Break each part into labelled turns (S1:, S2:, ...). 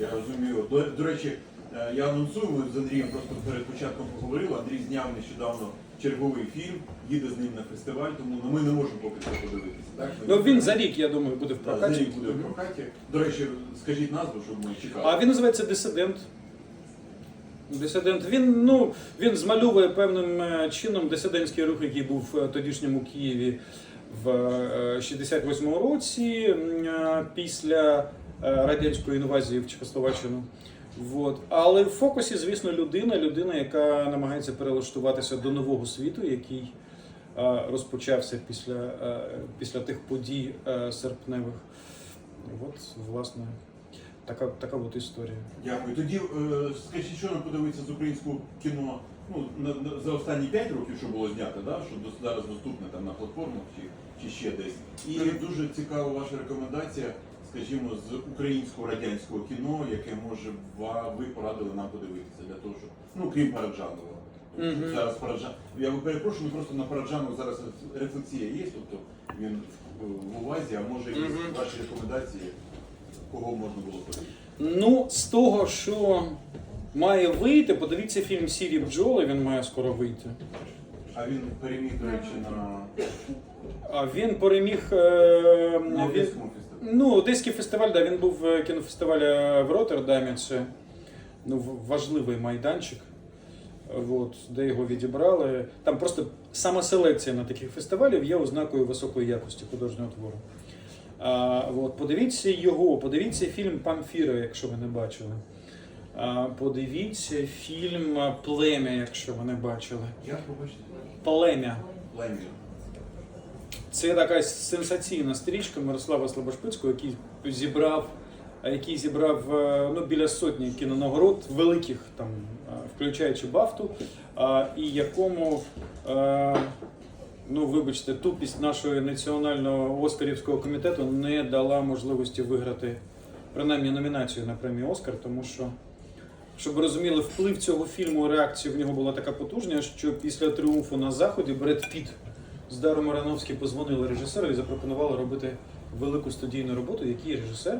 S1: Я розумію. До, до речі, е, я анонсую, ми з Андрієм просто перед початком поговорили. Андрій зняв нещодавно черговий фільм, їде з ним на фестиваль, тому ну, ми не можемо поки що подивитися. Так? Ми
S2: Ну він за рік, я думаю, буде в
S1: Так, за
S2: прокаті.
S1: рік буде в прокаті. До речі, скажіть назву, щоб ми чекали.
S2: А він називається Дисидент. Дисидент. Він, ну, він змальовує певним е, чином дисидентський рух, який був в тодішньому Києві в е, 68-му році м, е, після е, радянської інвазії в Чехословаччину. Вот. Але в фокусі, звісно, людина, людина, яка намагається перелаштуватися до нового світу, який е, розпочався після, е, після тих подій е, серпневих. От, власне, така, така от історія.
S1: Дякую. Тоді е, скажіть, що нам подивитися з українського кіно ну, за останні 5 років, що було знято, да? що зараз доступне там на платформах чи, чи ще десь. І дуже цікава ваша рекомендація, скажімо, з українського радянського кіно, яке може ви порадили нам подивитися для того, щоб ну крім Параджанова. Тобто
S2: Мгм.
S1: Зараз Параджан. Я перепрошую, просто на Параджанова зараз рефлексія є, тобто він в, увазі, а може якісь
S2: Мгм.
S1: ваші рекомендації, кого можна було подивитися.
S2: Ну, з того, що має вийти, подивіться фільм Сірі бджоли, він має скоро вийти.
S1: А він переміг, до речі, на,
S2: А він переміг. е,
S1: на
S2: він. Ну, Одеський фестиваль, да, він був в кінофестивалі в Роттердамі. Це ну, важливий майданчик, от, де його відібрали. Там просто сама селекція на таких фестивалів є ознакою високої якості художнього твору. А, от, подивіться його, подивіться фільм Памфіра, якщо ви не бачили. А, подивіться фільм Плем'я, якщо ви не бачили.
S1: Як побачите?
S2: Плем'я.
S1: Плем'я.
S2: Це така сенсаційна стрічка Мирослава Слабошпицького, який зібрав, який зібрав е, ну, біля сотні кінонагород великих, там, е, включаючи Бафту, і якому, е, ну вибачте, тупість нашого національного оскарівського комітету не дала можливості виграти принаймні номінацію на премію Оскар, тому що. Щоб ви розуміли, вплив цього фільму, реакція в нього була така потужна, що після тріумфу на заході Бред Піт з Даром Ароновським позвонили режисеру і запропонували робити велику студійну роботу, який режисер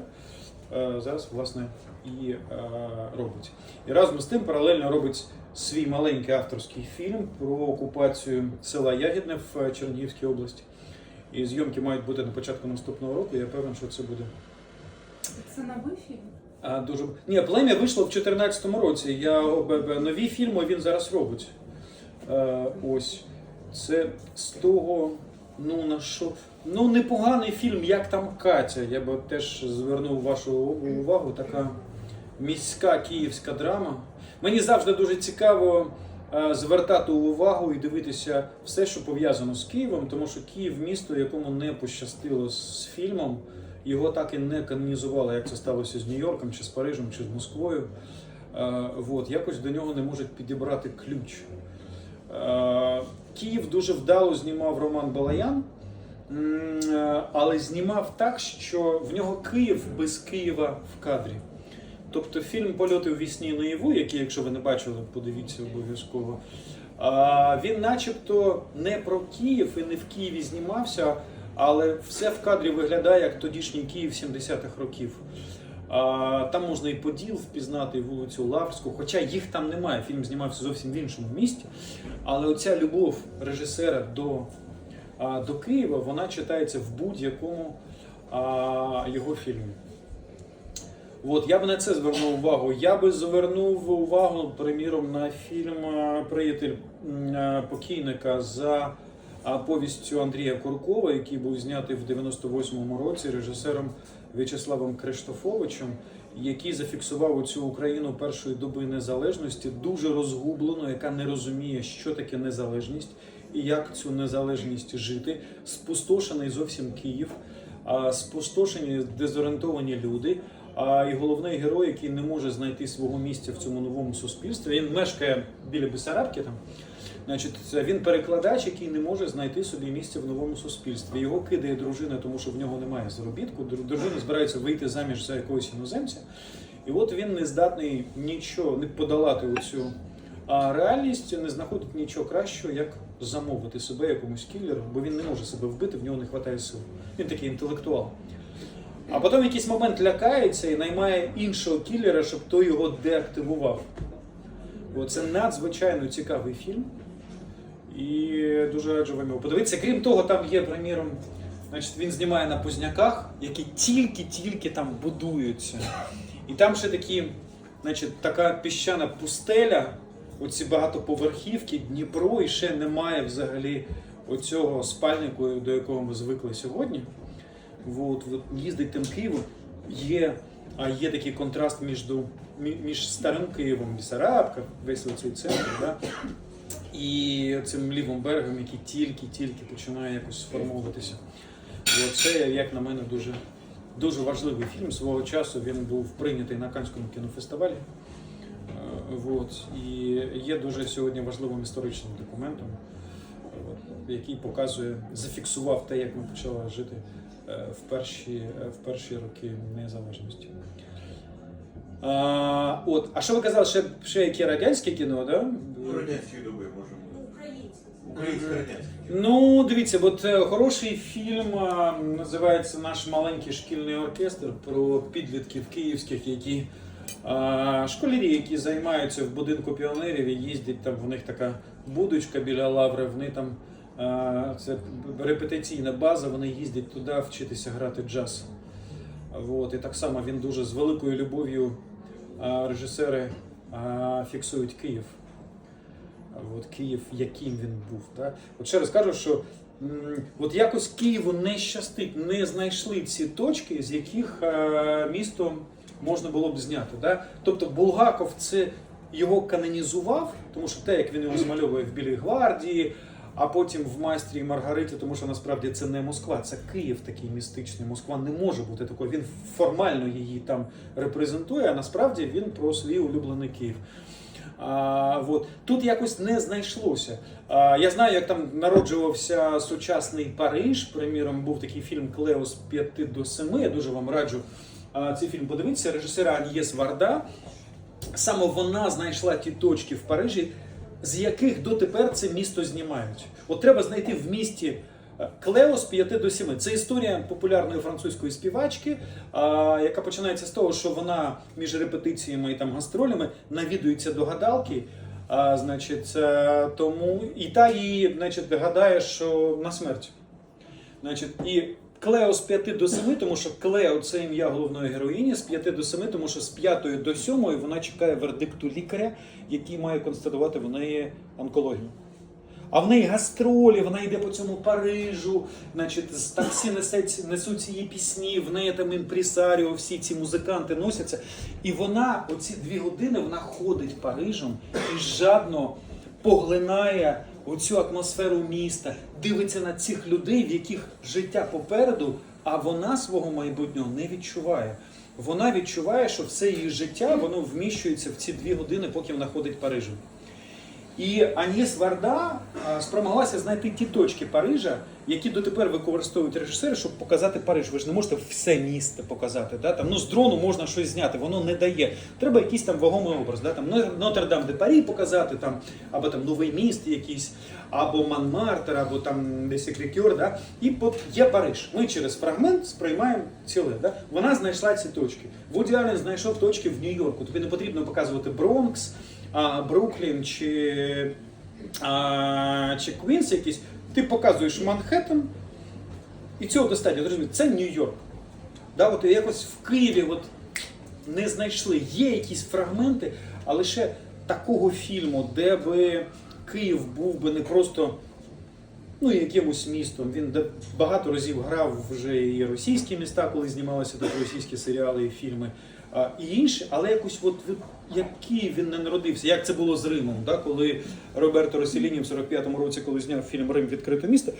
S2: е, зараз власне і е, робить. І разом з тим паралельно робить свій маленький авторський фільм про окупацію села Ягідне в Чернігівській області. І зйомки мають бути на початку наступного року. Я певен, що це буде.
S3: Це новий фільм?
S2: А, дуже ні, плем'я вийшло в 2014 році. Я б- нові фільми він зараз робить. Е, ось це з того. Ну на що? Ну непоганий фільм, як там Катя. Я би теж звернув вашу увагу. Така міська київська драма. Мені завжди дуже цікаво е, звертати увагу і дивитися все, що пов'язано з Києвом, тому що Київ місто, якому не пощастило з фільмом. Його так і не канонізували, як це сталося з Нью-Йорком, чи з Парижем, чи з Москвою. Е, от, якось до нього не можуть підібрати ключ. Київ дуже вдало знімав Роман Балаян, але знімав так, що в нього Київ без Києва в кадрі. Тобто фільм Польоти у вісні наяву, який, якщо ви не бачили, подивіться обов'язково. Він начебто не про Київ і не в Києві знімався, але все в кадрі виглядає як тодішній Київ 70-х років. Там можна і Поділ впізнати, і вулицю Лаврську, хоча їх там немає. Фільм знімався зовсім в іншому місті. Але оця любов режисера до, до Києва, вона читається в будь-якому його фільмі. От, я би на це звернув увагу. Я би звернув увагу, приміром, на фільм Приятель покійника за повістю Андрія Куркова, який був знятий в 98-му році режисером В'ячеславом Криштофовичем, який зафіксував цю Україну першої доби незалежності, дуже розгублену, яка не розуміє, що таке незалежність і як цю незалежність жити. Спустошений зовсім Київ, спустошені дезорієнтовані люди. А і головний герой, який не може знайти свого місця в цьому новому суспільстві, він мешкає біля Бесарабки там. Значить, він перекладач, який не може знайти собі місця в новому суспільстві. Його кидає дружина, тому що в нього немає заробітку. Дружина збирається вийти заміж за якогось іноземця. І от він не здатний нічого не подолати оцю а реальність, не знаходить нічого кращого, як замовити себе якомусь кілеру, бо він не може себе вбити, в нього не вистачає сил. Він такий інтелектуал. А потім в якийсь момент лякається і наймає іншого кілера, щоб той його деактивував. О, Це надзвичайно цікавий фільм. І дуже раджу вам його подивитися. Крім того, там є, приміром, значить, він знімає на Позняках, які тільки-тільки там будуються. І там ще такі, значить, така піщана пустеля, оці багатоповерхівки, Дніпро, і ще немає взагалі оцього спальнику, до якого ми звикли сьогодні. От, от їздить тим Києвом, є, а є такий контраст між, між старим Києвом, Бісарабка, весь оцей центр, да? І цим лівим берегом, який тільки-тільки починає якось сформовуватися. От це, як на мене, дуже, дуже важливий фільм. Свого часу він був прийнятий на Канському кінофестивалі. Е, Вот. І є дуже сьогодні важливим історичним документом, от, який показує, зафіксував те, як ми почали жити е, в перші, е, в перші роки незалежності. А, от, а що ви казали, ще, ще яке радянське кіно, да?
S1: Ну, радянської доби можемо. Українське радянське.
S2: Ну, дивіться, от е, хороший фільм а, називається Наш маленький шкільний оркестр про підлітків київських, які а, школярі, які займаються в будинку піонерів і їздять там, в них така будочка біля лаври, вони там а, це репетиційна база, вони їздять туди вчитися грати джаз. От, і так само він дуже з великою любов'ю режисери фіксують Київ. От Київ, яким він був. Так? От ще раз кажу, що от якось Києву не щастить, не знайшли ці точки, з яких місто можна було б зняти. Так? Тобто Булгаков це його канонізував, тому що те, як він його змальовує в Білій гвардії, а потім в майстрі і Маргариті, тому що насправді це не Москва, це Київ такий містичний. Москва не може бути такою. Він формально її там репрезентує, а насправді він про свій улюблений Київ. А, от. Тут якось не знайшлося. А, я знаю, як там народжувався сучасний Париж. Приміром, був такий фільм Клео з 5 до 7. Я дуже вам раджу а, цей фільм подивитися. Режисера Аньєс Варда. Саме вона знайшла ті точки в Парижі, з яких дотепер це місто знімають. От треба знайти в місті. е, Клео з 5 до 7. Це історія популярної французької співачки, яка починається з того, що вона між репетиціями і там гастролями навідується до гадалки. А, значить, е, тому і та її, значить, гадає, що на смерть. Значить, і Клео з 5 до 7, тому що Клео це ім'я головної героїні, з 5 до 7, тому що з 5 до 7 вона чекає вердикту лікаря, який має констатувати в неї онкологію. А в неї гастролі, вона йде по цьому Парижу, значить, з таксі несеться, несуться її пісні, в неї там імпресаріо, всі ці музиканти носяться. І вона, оці дві години, вона ходить Парижем і жадно поглинає оцю атмосферу міста, дивиться на цих людей, в яких життя попереду, а вона свого майбутнього не відчуває. Вона відчуває, що все її життя воно вміщується в ці дві години, поки вона ходить Парижем. І Аніс Варда спромоглася знайти ті точки Парижа, які дотепер використовують режисери, щоб показати Париж. Ви ж не можете все місто показати. Да? Там, ну, з дрону можна щось зняти, воно не дає. Треба якийсь там вагомий образ. Да? Там Нотр-Дам де Парі показати, там, або там новий міст якийсь, або Манмартер, або там десь. Да? І от є Париж. Ми через фрагмент сприймаємо ціле. Да? Вона знайшла ці точки. Вуді Аллен знайшов точки в Нью-Йорку. Тобі не потрібно показувати Бронкс Бруклін чи, а, чи Квінс якийсь, ти показуєш Манхеттен, і цього достатньо. Ти Це Нью-Йорк. Да, от якось в Києві от не знайшли. Є якісь фрагменти, а лише такого фільму, де би Київ був би не просто ну, якимось містом. Він багато разів грав вже і російські міста, коли знімалися російські серіали і фільми, а, і інші, але якось от який він не народився, як це було з Римом, да? коли Роберто Росіліні в 45-му році, коли зняв фільм Рим відкрите місто,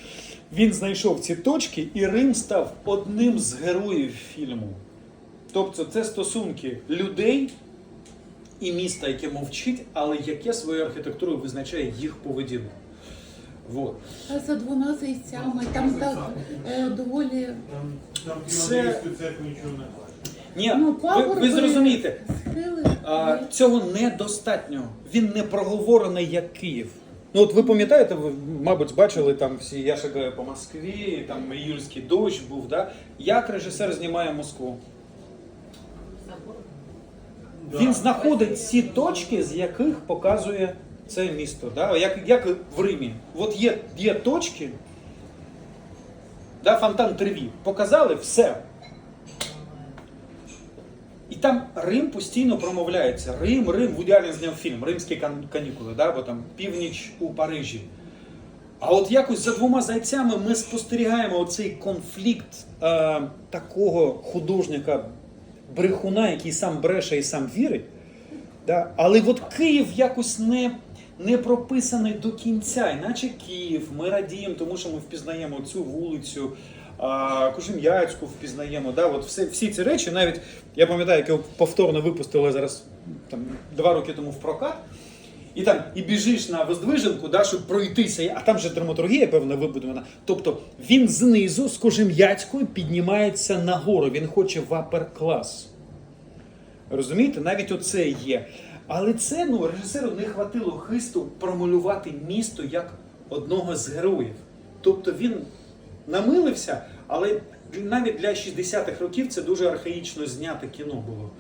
S2: він знайшов ці точки, і Рим став одним з героїв фільму. Тобто це стосунки людей і міста, яке мовчить, але яке своєю архітектурою визначає їх поведінку. Вот.
S3: А за двома зайцями, там так е, доволі
S4: Там, там
S2: Це-
S4: Києво-Київську церкву нічого не бачить.
S2: Ні,
S3: Ну,
S2: ви, ви
S3: пагорби-
S2: зрозумієте,
S3: схили.
S2: а, цього недостатньо. Він не проговорений як Київ. Ну от ви пам'ятаєте, ви, мабуть, бачили там всі Я шагаю по Москві, там Іюльський дощ був, да? як режисер знімає Москву? Він знаходить ці точки, з яких показує це місто. Да? Як, як в Римі. От є, є точки, да, фонтан Треві. Показали все. І там Рим постійно промовляється. Рим, Рим, Вуді Аллен зняв фільм Римські канікули, да? бо там північ у Парижі. А от якось за двома зайцями ми спостерігаємо оцей конфлікт е, такого художника, брехуна, який сам бреше і сам вірить. Да? Але от Київ якось не, не прописаний до кінця. Іначе Київ, ми радіємо, тому що ми впізнаємо цю вулицю, Кожем'яцьку впізнаємо. Да? От все, всі ці речі, навіть я пам'ятаю, як його повторно випустили зараз там, два роки тому в прокат. І там і біжиш на Воздвиженку, да, щоб пройтися, а там же драматургія певна вибудована. Тобто він знизу з Кожем'яцькою піднімається нагору, він хоче в апер-клас. Розумієте, навіть оце є. Але це ну, режисеру не хватило хисту промалювати місто як одного з героїв. Тобто він намилився, але навіть для 60-х років це дуже архаїчно зняте кіно було.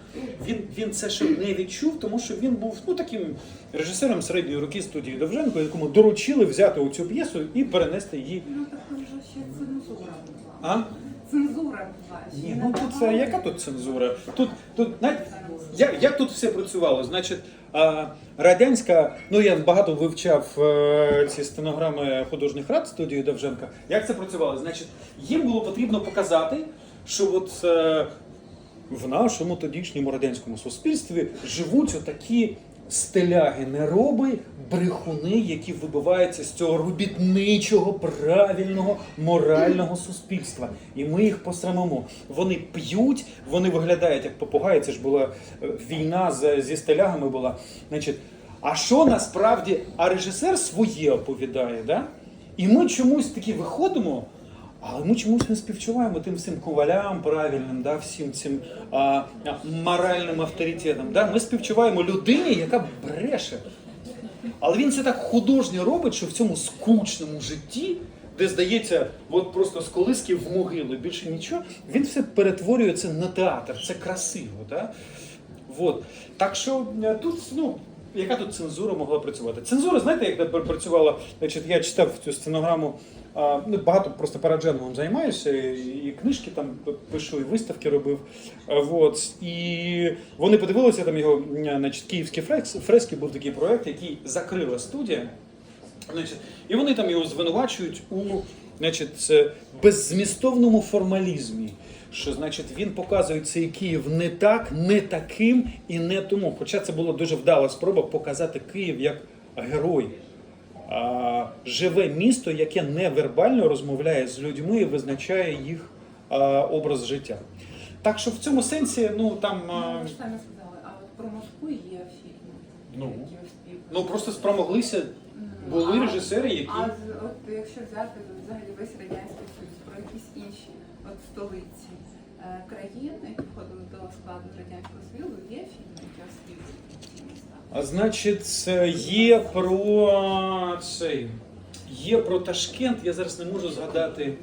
S2: Він, він це ще не відчув, тому що він був ну, таким режисером середньої роки студії Довженко, якому доручили взяти оцю п'єсу і перенести її.
S5: Ну так тут же ще цензура.
S2: А?
S5: Цензура.
S2: Ні, ну тут це яка тут цензура? Тут, тут навіть, як, як тут все працювало? Значить, а, радянська, ну я багато вивчав е, ці стенограми художніх рад студії Довженка. Як це працювало? Значить, їм було потрібно показати, що от е, в нашому тодішньому радянському суспільстві живуть отакі стиляги, нероби, брехуни, які вибиваються з цього робітничого, правильного, морального суспільства. І ми їх посрамимо. Вони п'ють, вони виглядають як попугаї. Це ж була е, війна зі стилягами була. Значить, а що насправді, а режисер своє оповідає, да? І ми чомусь таки виходимо. Але ми чомусь не співчуваємо тим всім ковалям правильним, да, всім цим а, моральним авторитетам. Да? Ми співчуваємо людині, яка бреше. Але він це так художньо робить, що в цьому скучному житті, де здається, от просто з колиски в могилу, більше нічого, він все перетворює це на театр. Це красиво. Да? Вот. Так що е, тут, ну, яка тут цензура могла працювати? Цензура, знаєте, як працювала? Значить, я читав цю стенограму. Ну, багато просто парадженгом займаюся, і, книжки там пишу, і виставки робив. А, Вот. І вони подивилися там його, значить, київські фрески був такий проект, який закрила студія. Значить, і вони там його звинувачують у значить, беззмістовному формалізмі. Що значить він показує цей Київ не так, не таким і не тому. Хоча це була дуже вдала спроба показати Київ як герой. Живе місто, яке невербально розмовляє з людьми і визначає їх образ життя. Так що в цьому сенсі, ну там. а,
S5: Ви ж самі сказали, а от про Москву є фільми.
S2: Ну. ну просто спромоглися. Були
S5: А-
S2: режисери, які.
S5: А з- от якщо взяти взагалі весь радянський союз, про якісь інші от столиці країн, які входили до складу радянського союзу, є фільми, які міста.
S2: А значить, це є про цей. Є про Ташкент, я зараз не можу згадати.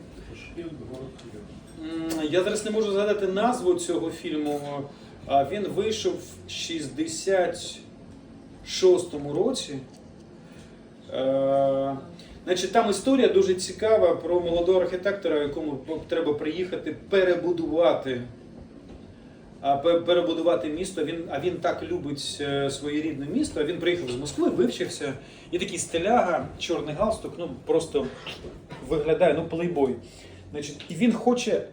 S2: Я зараз не можу згадати назву цього фільму. Він вийшов в 66-му році. Значить, там історія дуже цікава про молодого архітектора, якому треба приїхати перебудувати а, перебудувати місто. Він, а він так любить е, своє рідне місто. Він приїхав з Москви, вивчився. І такий стиляга, чорний галстук, ну просто виглядає, ну, плейбой. Значить, і він хоче,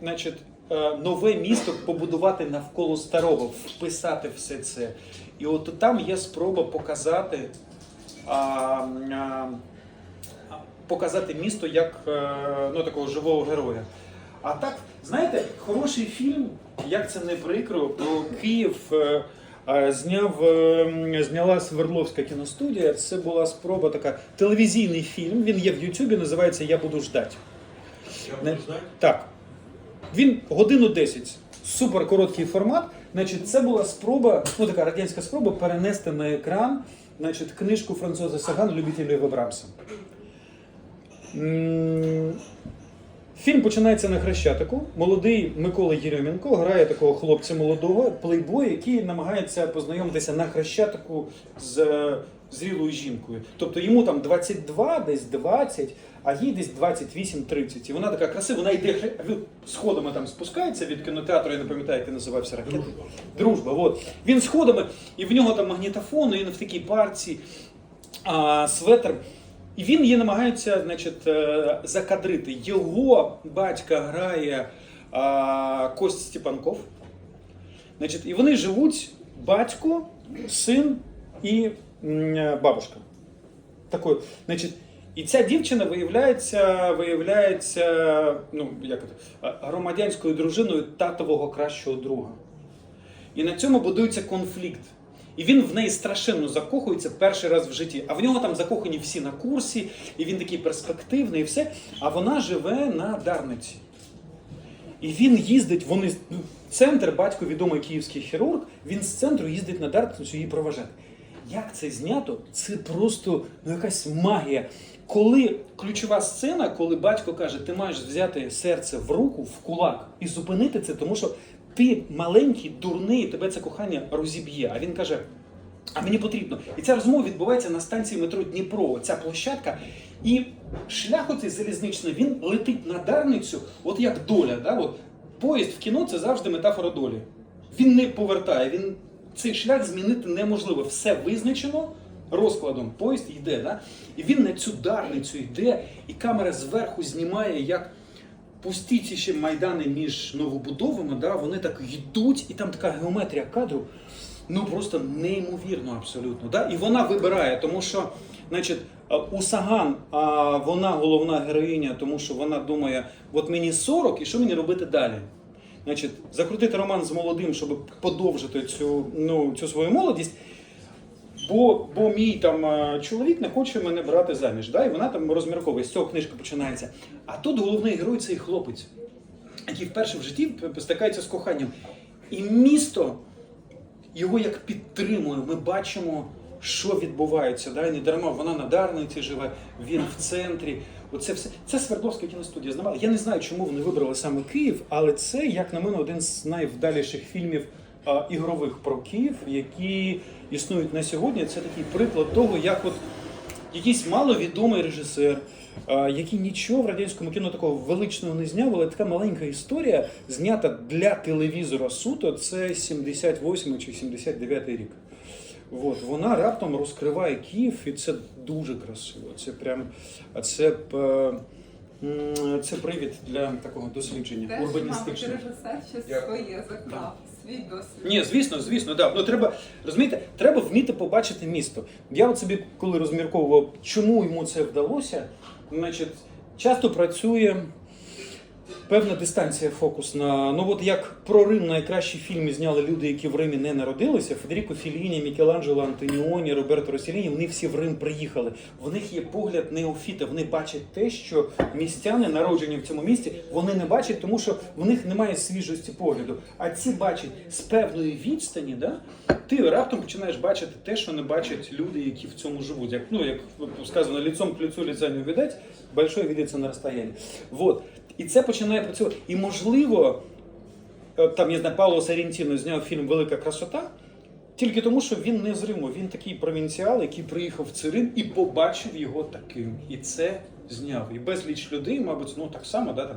S2: значить, е, нове місто побудувати навколо старого, вписати все це. І от там є спроба показати. А, а, показати місто як е, ну, такого живого героя. А так, знаєте, хороший фільм, як це не прикро, про Київ е, е, зняв, зняла Свердловська кіностудія. Це була спроба така телевізійний фільм. Він є в Ютубі, називається Я буду ждать. Не- Так. Він годину 10. Супер короткий формат. Значить, це була спроба, ну така радянська спроба перенести на екран значить, книжку француза Саган «Любитель Лева Брамса». М, Фільм починається на Хрещатику. Молодий Микола Єрьомінко грає такого хлопця молодого, плейбоя, який намагається познайомитися на Хрещатику з е, зрілою жінкою. Тобто йому там 22, десь 20, а їй десь 28-30. І вона така красива, вона йде сходами там спускається від кінотеатру, я не пам'ятаю, як він називався ракет. Дружба. От. Він сходами, і в нього там магнітофон, і він в такій парці, а, светр. І він її намагається значить, е, закадрити. Його батька грає а, Кость Степанков. Значить, і вони живуть батько, син і бабушка. Такою, значить, і ця дівчина виявляється, виявляється ну, як це, е, громадянською дружиною татового кращого друга. І на цьому будується конфлікт. І він в неї страшенно закохується перший раз в житті. А в нього там закохані всі на курсі, і він такий перспективний, і все. А вона живе на Дарниці. І він їздить, вони ну, центр, батько відомий київський хірург, він з центру їздить на Дарницю її проважати. Як це знято? Це просто ну, якась магія. Коли ключова сцена, коли батько каже, ти маєш взяти серце в руку, в кулак і зупинити це, тому що ти маленький, дурний, тебе це кохання розіб'є. А він каже: а мені потрібно. І ця розмова відбувається на станції метро Дніпро, ця площадка. І шлях оцей залізничний, він летить на Дарницю, от як доля. Да? От, поїзд в кіно це завжди метафора долі. Він не повертає, він цей шлях змінити неможливо. Все визначено розкладом. Поїзд йде. Да? І він на цю дарницю йде, і камера зверху знімає, як пусті ці ще майдани між новобудовами, да, вони так йдуть, і там така геометрія кадру. Ну просто неймовірно абсолютно. Да? І вона вибирає, тому що, значить, е, у Саган а вона головна героїня, тому що вона думає, от мені 40, і що мені робити далі? Значить, закрутити роман з молодим, щоб подовжити цю, ну, цю свою молодість. Бо, бо мій там е, чоловік не хоче мене брати заміж. Да? І вона там розмірковує, з цього книжка починається. А тут головний герой цей хлопець, який вперше в житті стикається з коханням. І місто його як підтримує. Ми бачимо, що відбувається. Да? Не дарма вона на Дарниці живе, він в центрі. Оце все. Це Свердловська кіностудія знімала. Я не знаю, чому вони вибрали саме Київ, але це, як на мене, один з найвдаліших фільмів ігрових про Київ, які існують на сьогодні. Це такий приклад того, як от якийсь маловідомий режисер, який нічого в радянському кіно такого величного не зняв, але така маленька історія, знята для телевізора суто, це 78 чи 79 рік. От, вона раптом розкриває Київ, і це дуже красиво. Це прям а це е, це привід для такого дослідження урбаністичного.
S5: режисер щось своє заклав, досвід.
S2: Ні, звісно, звісно, да. Ну треба розумієте, треба вміти побачити місто. Я от собі, коли розмірковував, чому йому це вдалося, значить, часто працює певна дистанція фокусна. Ну от як про Рим найкращі фільми зняли люди, які в Римі не народилися. Федеріко Філіні, Мікеланджело, Антоніоні, Роберто Росіліні, вони всі в Рим приїхали. В них є погляд неофіта. Вони бачать те, що містяни, народжені в цьому місті, вони не бачать, тому що в них немає свіжості погляду. А ці бачать з певної відстані, да? ти раптом починаєш бачити те, що не бачать люди, які в цьому живуть. Як ну як сказано, лицом к лицу лица не увидать, большое видиться на розстоянні. Вот. І це починає працювати. І можливо, е, там я знаю, Пауло Сарінтіно зняв фільм Велика красота. Тільки тому, що він не з він такий провінціал, який приїхав в цей Рим і побачив його таким. І це зняв. І безліч людей, мабуть, ну так само да, там,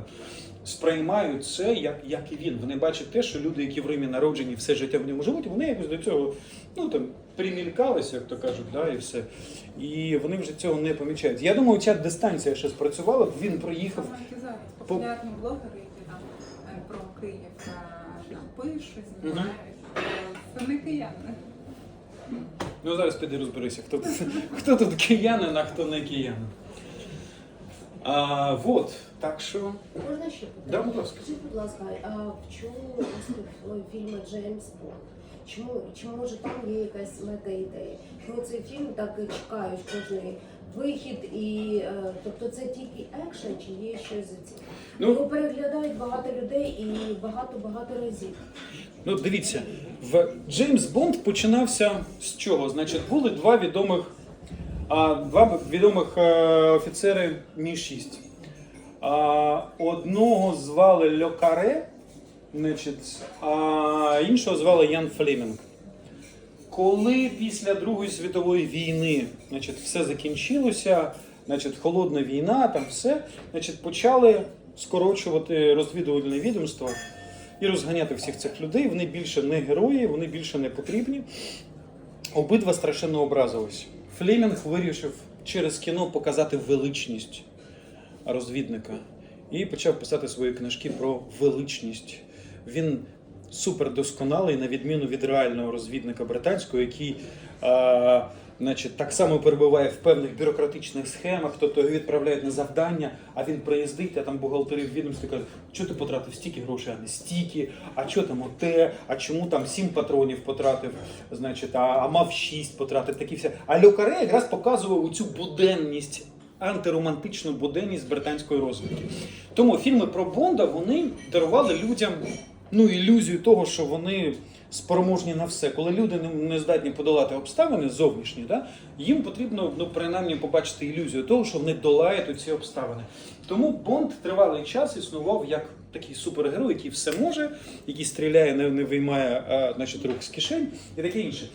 S2: сприймають це, як, як і він. Вони бачать те, що люди, які в Римі народжені, все життя в ньому живуть, вони якось до цього ну, там, примількалися, як то кажуть, да, і все. І вони вже цього не помічають. Я думаю, ця дистанція ще спрацювала, він
S5: зараз популярні блогери, які там е, про Київ там пишуть, знімають. е, Це не кияни.
S2: Ну зараз піди розберися, хто, тут- хто тут киянин, а хто не киянин. А, вот, так що.
S6: Можна ще
S2: Да, будь ласка.
S6: Скажіть, будь ласка, а в чому фільму Джеймс Бонд? Чому, чи може там є якась мета ідея? Чому цей фільм так і чекають кожний вихід і е, тобто це тільки екшен чи є щось за цим?
S2: Ну-
S6: Його переглядають багато людей і багато-багато разів.
S2: Ну, дивіться, в Джеймс Бонд починався з чого? Значить, були два відомих, а, два відомих е, офіцери Мі-6. А, одного звали Льокаре, значить, а іншого звали Ян Флемінг. Коли після Другої світової війни значить, все закінчилося, значить, холодна війна, там все, значить, почали скорочувати розвідувальне відомство і розганяти всіх цих людей. Вони більше не герої, вони більше не потрібні. Обидва страшенно образились. Флемінг вирішив через кіно показати величність розвідника і почав писати свої книжки про величність. Він супер досконалий, на відміну від реального розвідника британського, який е, значить, так само перебуває в певних бюрократичних схемах, тобто його відправляють на завдання, а він приїздить, а там бухгалтери в відомстві кажуть, що ти потратив стільки грошей, а не стільки, а що там оте, а чому там сім патронів потратив, значить, а, а мав шість потратив, такі все. А Льокаре якраз показував цю буденність антиромантичну буденність британської розвідки. Тому фільми про Бонда вони дарували людям ну, ілюзію того, що вони спроможні на все. Коли люди не, здатні подолати обставини зовнішні, да, їм потрібно ну, принаймні побачити ілюзію того, що вони долають ці обставини. Тому Бонд тривалий час існував як такий супергерой, який все може, який стріляє, не, не виймає а, значить, рук з кишень і таке інше.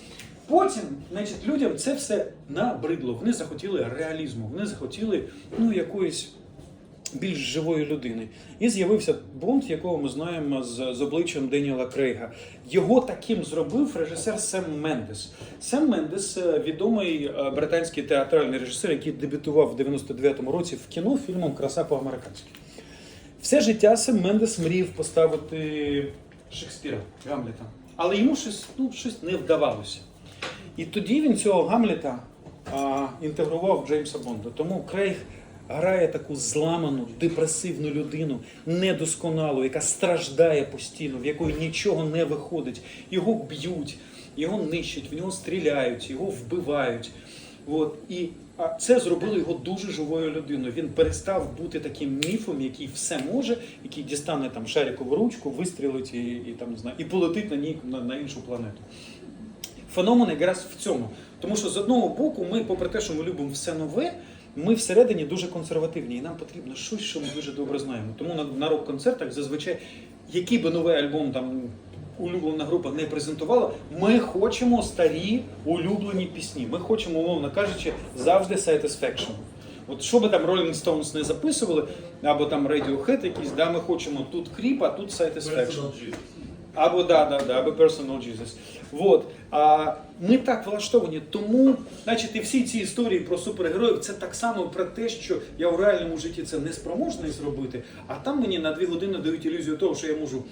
S2: Потім, значить, людям це все набридло. Вони захотіли реалізму, вони захотіли ну, якоїсь більш живої людини. І з'явився Бонд, якого ми знаємо з, з обличчям Деніела Крейга. Його таким зробив режисер Сем Мендес. Сем Мендес е, відомий е, британський театральний режисер, який дебютував в 99-му році в кіно фільмом Краса по-американськи. Все життя Сем Мендес мріяв поставити Шекспіра Гамлета. Але йому щось, ну, щось не вдавалося. І тоді він цього Гамлета а, інтегрував в Джеймса Бонда. Тому Крейг грає таку зламану, депресивну людину, недосконалу, яка страждає постійно, в якої нічого не виходить. Його б'ють, його нищать, в нього стріляють, його вбивають. От. І а це зробило його дуже живою людиною. Він перестав бути таким міфом, який все може, який дістане там шарикову ручку, вистрілить і, і там не знаю, і полетить на ній на, на іншу планету. Феномен якраз в цьому. Тому що з одного боку, ми, попри те, що ми любимо все нове, ми всередині дуже консервативні, і нам потрібно щось, що ми дуже добре знаємо. Тому на, на рок-концертах зазвичай, який би новий альбом там улюблена група не презентувала, ми хочемо старі улюблені пісні. Ми хочемо, умовно кажучи, завжди Satisfaction. От що би там Rolling Stones не записували, або там Radiohead якийсь, да, ми хочемо тут кріп, а тут Satisfaction. Або да, да, да, або Personal Jesus. Вот. А ми так влаштовані. Тому, значить, і всі ці історії про супергероїв це так само про те, що я у реальному житті це не спроможний зробити, а там мені на дві години дають ілюзію того, що я можу,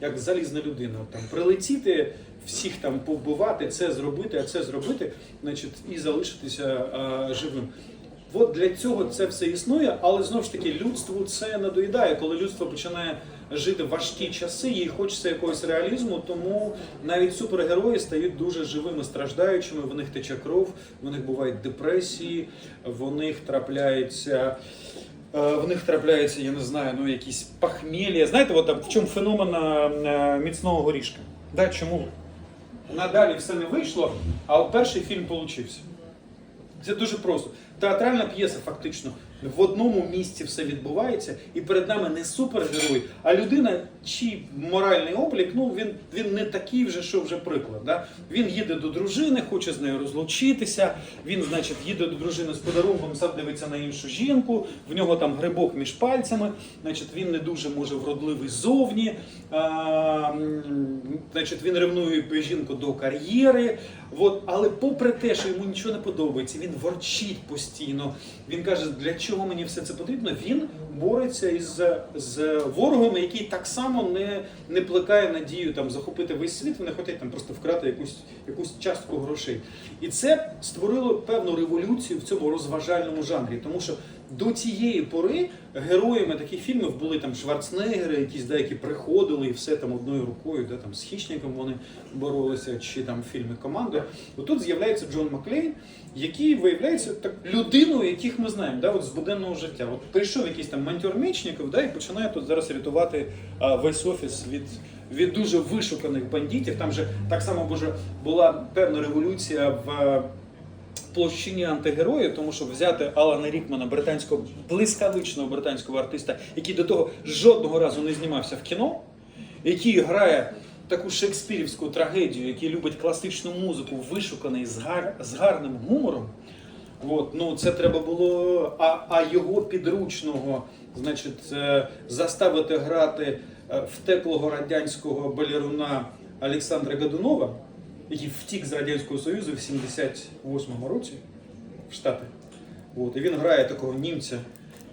S2: як залізна людина, там прилетіти, всіх там повбивати, це зробити, а це зробити, значить, і залишитися а, живим. От для цього це все існує, але знову ж таки людству це надоїдає, коли людство починає жити важкі часи, їй хочеться якогось реалізму, тому навіть супергерої стають дуже живими, страждаючими, в них тече кров, в них бувають депресії, в них трапляється. е, В них трапляється, я не знаю, ну якісь пахмілля. Знаєте, от в чому феномен е, міцного горішка? Да, чому надалі все не вийшло, а перший фільм получився. Це дуже просто. Театральна п'єса, фактично, в одному місці все відбувається, і перед нами не супергерой, а людина, чий моральний облік, ну він, він не такий вже, що вже приклад. Да? Він їде до дружини, хоче з нею розлучитися. Він, значить, їде до дружини з подарунком, сам дивиться на іншу жінку. В нього там грибок між пальцями. Значить, він не дуже може вродливий зовні. А, значить, він ревнує жінку до кар'єри. От, але попри те, що йому нічого не подобається, він ворчить постійно. Він каже, для чого мені все це потрібно. Він бореться із з ворогом, який так само не, не плекає надію там захопити весь світ. Вони хочуть там просто вкрати якусь якусь частку грошей. І це створило певну революцію в цьому розважальному жанрі, тому що до цієї пори героями таких фільмів були там Шварценеггери, якісь деякі приходили і все там одною рукою, де там з хищником вони боролися, чи там в фільмі Команда. Отут з'являється Джон Маклейн, який виявляється так людиною, яких ми знаємо, да, от з буденного життя. От прийшов якийсь там мантюр Мечников, да, і починає тут зараз рятувати а, весь офіс від від дуже вишуканих бандитів. Там же так само боже, була певна революція в площині антигероїв, тому що взяти Алана Рікмана, британського блискавичного британського артиста, який до того жодного разу не знімався в кіно, який грає таку шекспірівську трагедію, який любить класичну музику, вишуканий з, гар, з гарним гумором. От, ну це треба було. А, а його підручного, значить, е, заставити грати е, втеклого радянського балеруна Олександра Годунова, який втік з Радянського Союзу в 78-му році в Штати. От, і він грає такого німця,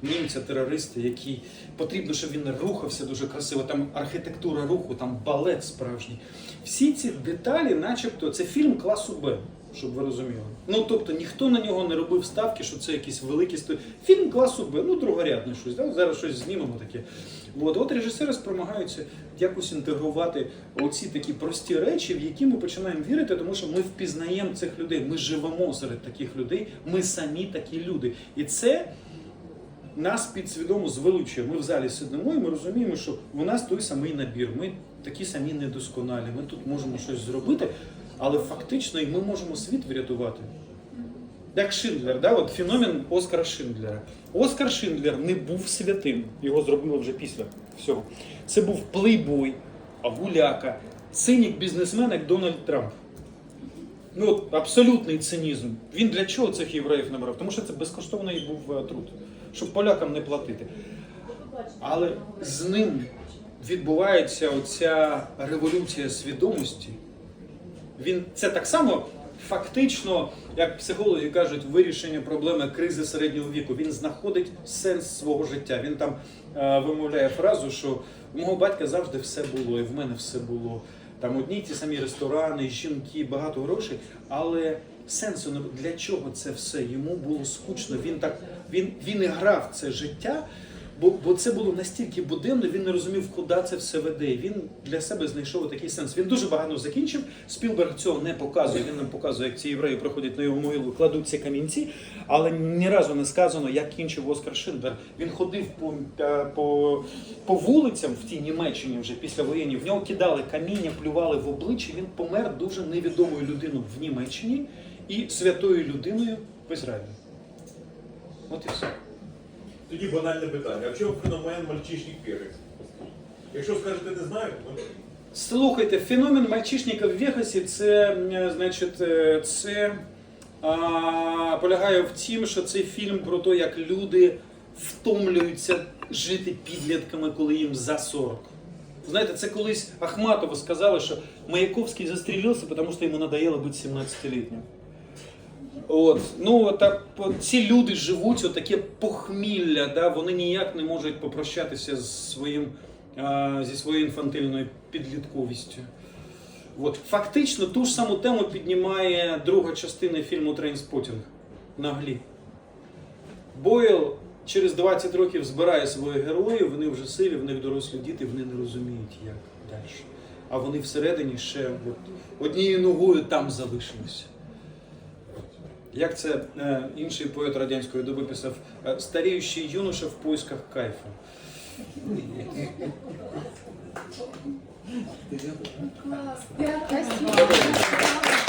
S2: німця-терориста, який потрібно, щоб він рухався дуже красиво. Там архітектура руху, там балет справжній. Всі ці деталі, начебто, це фільм класу Б, щоб ви розуміли. Ну тобто ніхто на нього не робив ставки, що це якийсь великий сто... Фільм класу Б, ну другорядне щось. Да? Зараз щось знімемо таке. От, от режисери спромагаються якось інтегрувати оці такі прості речі, в які ми починаємо вірити, тому що ми впізнаємо цих людей. Ми живемо серед таких людей, ми самі такі люди. І це нас підсвідомо звеличує. Ми в залі сидимо і ми розуміємо, що у нас той самий набір. Ми такі самі недосконалі. Ми тут можемо щось зробити, але фактично і ми можемо світ врятувати. Як Шиндлер, да? От феномен Оскара Шиндлера. Оскар Шиндлер не був святим, його зробили вже після всього. Це був плейбой, гуляка, цинік бізнесмен, як Дональд Трамп. Ну, от абсолютний цинізм. Він для чого цих євреїв набрав? Тому що це безкоштовний був е, труд, щоб полякам не платити. Але з ним відбувається оця революція свідомості. Він це так само фактично, як психологи кажуть, вирішення проблеми кризи середнього віку. Він знаходить сенс свого життя. Він там е, вимовляє фразу, що у мого батька завжди все було, і в мене все було. Там одні ті самі ресторани, жінки, багато грошей, але сенсу для чого це все? Йому було скучно. Він так він, він і грав це життя. Бо, бо це було настільки буденно, він не розумів, куди це все веде. Він для себе знайшов такий сенс. Він дуже багато закінчив. Спілберг цього не показує. Він нам показує, як ці євреї проходять на його могилу, кладуть ці камінці, але ні разу не сказано, як кінчив Оскар Шиндлер. Він ходив по, е, по, по вулицям в тій Німеччині вже після воєнні. В нього кидали каміння, плювали в обличчя. Він помер дуже невідомою людиною в Німеччині і святою людиною в Ізраїлі. От і все.
S1: Тоді банальне питання. А в чому феномен мальчишник перець? Якщо скажете не знаю, то
S2: Слухайте, феномен мальчишника в Вегасі це, е, значить, е, це а, полягає в тім, що це фільм про те, як люди втомлюються жити підлітками, коли їм за 40. Знаєте, це колись Ахматову сказали, що Маяковський застрілився, тому що йому надоело бути 17-літнім. От, ну так ці люди живуть отаке похмілля, да, вони ніяк не можуть попрощатися з своїм, а, зі своєю інфантильною підлітковістю. От, фактично ту ж саму тему піднімає друга частина фільму Трейнспотінг на глі. Бойл через 20 років збирає своїх героїв, вони вже сиві, в них дорослі діти, вони не розуміють, як далі. А вони всередині ще от, однією ногою там залишилися. Як це е, інший поет радянської доби писав, е, старіючий юноша в поисках кайфу.
S3: Клас. Спасибо.